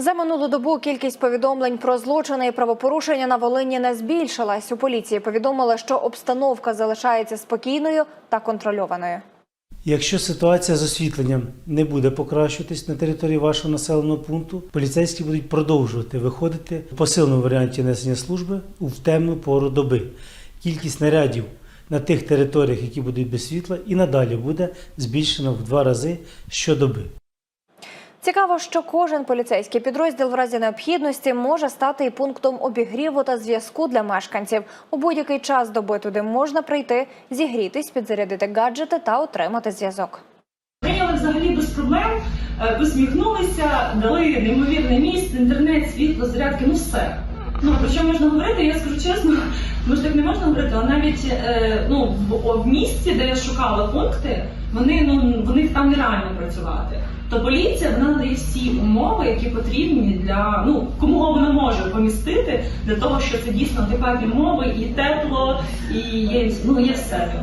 За минулу добу кількість повідомлень про злочини і правопорушення на Волині не збільшилась. У поліції повідомили, що обстановка залишається спокійною та контрольованою. Якщо ситуація з освітленням не буде покращуватись на території вашого населеного пункту, поліцейські будуть продовжувати виходити в посиленому варіанті несення служби у темну пору доби. Кількість нарядів на тих територіях, які будуть без світла, і надалі буде збільшена в два рази щодоби. Цікаво, що кожен поліцейський підрозділ в разі необхідності може стати і пунктом обігріву та зв'язку для мешканців. У будь-який час доби туди можна прийти, зігрітись, підзарядити гаджети та отримати зв'язок. Прийняли взагалі без проблем, е, посміхнулися, дали неймовірне місце, інтернет, світло, зарядки, ну все. Ну про що можна говорити? Я скажу чесно, може так не можна говорити, але навіть е, ну в, в місці, де я шукала пункти, вони ну вони там нереально працювати. То поліція вона надає всі умови, які потрібні для ну кому вона може помістити для того, що це дійсно адекватні умови, і тепло, і є ну є все.